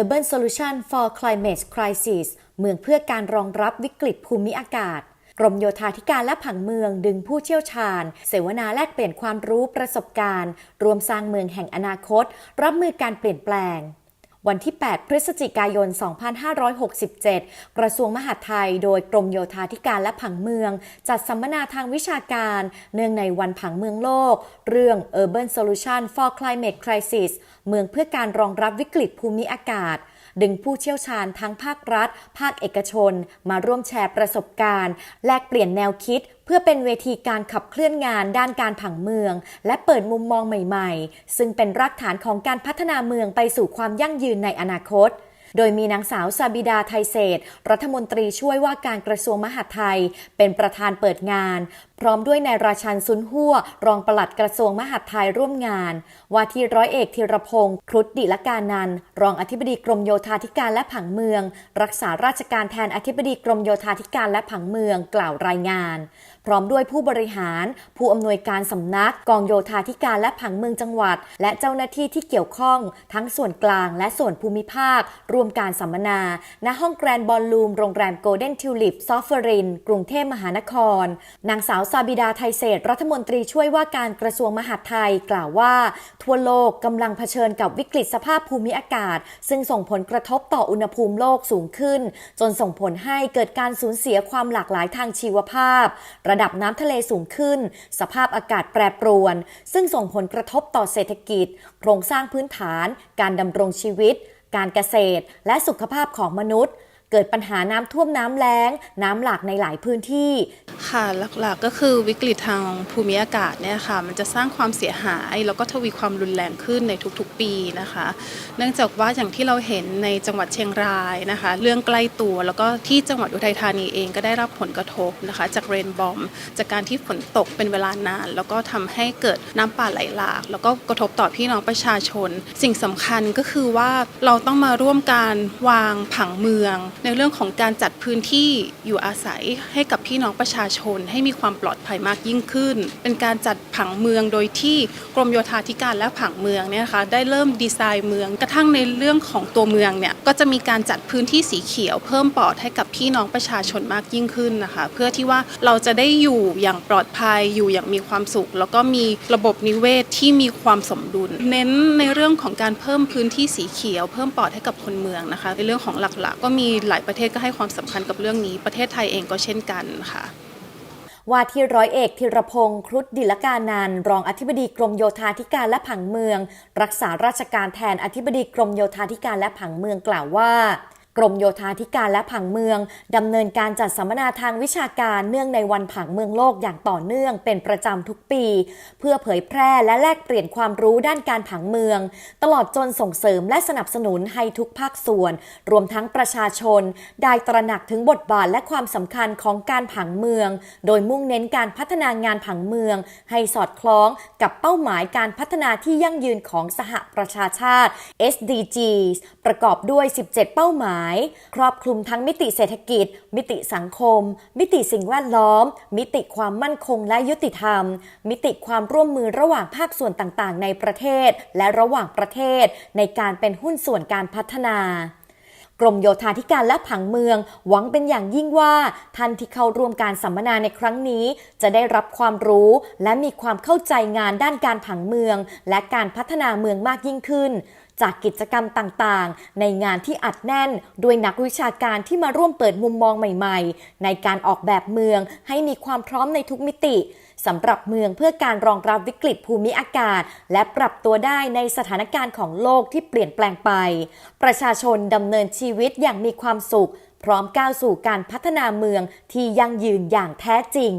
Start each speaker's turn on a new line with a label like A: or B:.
A: Urban Solution for Climate Crisis เมืองเพื่อการรองรับวิกฤตภูมิอากาศ กรมโยธาธิการและผังเมืองดึงผู้เชี่ยวชาญ เสวนาแลกเปลี่ยนความรู้ประสบการณ์ รวมสร้างเมืองแห่งอนาคต รับมือการเปลี่ยนแปลง วันที่ 8 พฤศจิกายน 2567 กระทรวงมหาดไทย โดยกรมโยธาธิการและผังเมือง จัดสัมมนาทางวิชาการ เนื่องในวันผังเมืองโลก เรื่อง Urban Solution for Climate Crisis เมืองเพื่อการรองรับวิกฤตภูมิอากาศ ดึงผู้เชี่ยวชาญทั้งภาครัฐ ภาคเอกชน มาร่วมแชร์ประสบการณ์ แลกเปลี่ยนแนวคิดเพื่อเป็นเวทีการขับเคลื่อนงานด้านการผังเมือง และเปิดมุมมองใหม่ ๆ ซึ่งเป็นรากฐานของการพัฒนาเมืองไปสู่ความยั่งยืนในอนาคต โดยมีนางสาวซาบิดาไทยเศษ รัฐมนตรีช่วยว่าการกระทรวงมหาดไทย เป็นประธานเปิดงาน พร้อมด้วยนายราชันซุนหัวรองปลัดกระทรวงมหาดไทยร่วมงาน ว่าที่ร้อยเอกธีรพงศ์ครุฑดิลการนันรองอธิบดีกรมโยธาธิการและผังเมือง รักษาราชการแทนอธิบดีกรมโยธาธิการและผังเมืองกล่าวรายงาน พร้อมด้วยผู้บริหาร ผู้อำนวยการสำนัก กองโยธาธิการและผังเมืองจังหวัด และเจ้าหน้าที่ที่เกี่ยวข้อง ทั้งส่วนกลางและส่วนภูมิภาค รวมการสัมมนา ณห้องแกรนด์บอลลูมโรงแรมโกลเด้นทิวลิปซอฟเฟอริน กรุงเทพมหานคร นางสาวซาบิดาไทยเศษรัฐมนตรีช่วยว่าการกระทรวงมหาดไทยกล่าวว่า ทั่วโลกกำลังเผชิญกับวิกฤตสภาพภูมิอากาศ ซึ่งส่งผลกระทบต่ออุณหภูมิโลกสูงขึ้น จนส่งผลให้เกิดการสูญเสียความหลากหลายทางชีวภาพระดับน้ำทะเลสูงขึ้น สภาพอากาศแปรปรวน ซึ่งส่งผลกระทบต่อเศรษฐกิจ โครงสร้างพื้นฐาน การดำรงชีวิต การเกษตร และสุขภาพของมนุษย์ เกิดปัญหาน้ำท่วมน้ำแล้ง น้ำหลากในหลายพื้นที่
B: ค่ะหลักๆก็คือวิกฤตทางภูมิอากาศเนี่ยค่ะ มันจะสร้างความเสียหายแล้วก็ทวีความรุนแรงขึ้นในทุกๆปีนะคะ เนื่องจากว่าอย่างที่เราเห็นในจังหวัดเชียงรายนะคะ เรื่องใกล้ตัวแล้วก็ที่จังหวัดอุทัยธานีเองก็ได้รับผลกระทบนะคะ จากเรนบอมจากการที่ฝนตกเป็นเวลานาน แล้วก็ทำให้เกิดน้ำป่าไหลหลาก แล้วก็กระทบต่อพี่น้องประชาชน สิ่งสำคัญก็คือว่าเราต้องมาร่วมการวางผังเมืองในเรื่องของการจัดพื้นที่อยู่อาศัยให้กับพี่น้องประชาชน ให้มีความปลอดภัยมากยิ่งขึ้น เป็นการจัดผังเมืองโดยที่กรมโยธาธิการและผังเมืองเนี่ยนะคะได้เริ่มดีไซน์เมือง กระทั่งในเรื่องของตัวเมืองเนี่ยก็จะมีการจัดพื้นที่สีเขียว เพิ่มปลอดให้กับพี่น้องประชาชนมากยิ่งขึ้นนะคะ เพื่อที่ว่าเราจะได้อยู่อย่างปลอดภัยอยู่อย่างมีความสุข แล้วก็มีระบบนิเวศที่มีความสมดุล เน้นในเรื่องของการเพิ่มพื้นที่สีเขียว เพิ่มปลอดให้กับคนเมืองนะคะ ในเรื่องของหลักๆ ก็มีหลายประเทศก็ให้ความสำคัญกับเรื่องนี้ ประเทศไทยเองก็เช่นกันค่ะ
A: ว่าที่ร้อยเอกธีรพงศ์ครุฑดิลกานานรองอธิบดีกรมโยธาธิการและผังเมือง รักษาราชการแทนอธิบดีกรมโยธาธิการและผังเมืองกล่าวว่า กรมโยธาธิการและผังเมืองดำเนินการจัดสัมมนาทางวิชาการเนื่องในวันผังเมืองโลกอย่างต่อเนื่องเป็นประจำทุกปี เพื่อเผยแพร่และแลกเปลี่ยนความรู้ด้านการผังเมือง ตลอดจนส่งเสริมและสนับสนุนให้ทุกภาคส่วน รวมทั้งประชาชน ได้ตระหนักถึงบทบาทและความสำคัญของการผังเมือง โดยมุ่งเน้นการพัฒนางานผังเมือง ให้สอดคล้องกับเป้าหมายการพัฒนาที่ยั่งยืนของสหประชาชาติ SDGs ประกอบด้วย 17 เป้าหมายาย ครอบคลุมทั้งมิติเศรษฐกิจ มิติสังคม มิติสิ่งแวดล้อม มิติความมั่นคงและยุติธรรม มิติความร่วมมือระหว่างภาคส่วนต่างๆ ในประเทศ และระหว่างประเทศ ในการเป็นหุ้นส่วนการพัฒนากรมโยธาธิการและผังเมือง หวังเป็นอย่างยิ่งว่าท่านที่เข้าร่วมการสัมมนาในครั้งนี้ จะได้รับความรู้ และมีความเข้าใจงานด้านการผังเมือง และการพัฒนาเมืองมากยิ่งขึ้น จากกิจกรรมต่างๆ ในงานที่อัดแน่น ด้วยนักวิชาการที่มาร่วมเปิดมุมมองใหม่ๆ ในการออกแบบเมืองให้มีความพร้อมในทุกมิติสำหรับเมืองเพื่อการรองรับวิกฤตภูมิอากาศ และปรับตัวได้ในสถานการณ์ของโลกที่เปลี่ยนแปลงไป ประชาชนดำเนินชีวิตอย่างมีความสุข พร้อมก้าวสู่การพัฒนาเมืองที่ยั่งยืนอย่างแท้จริง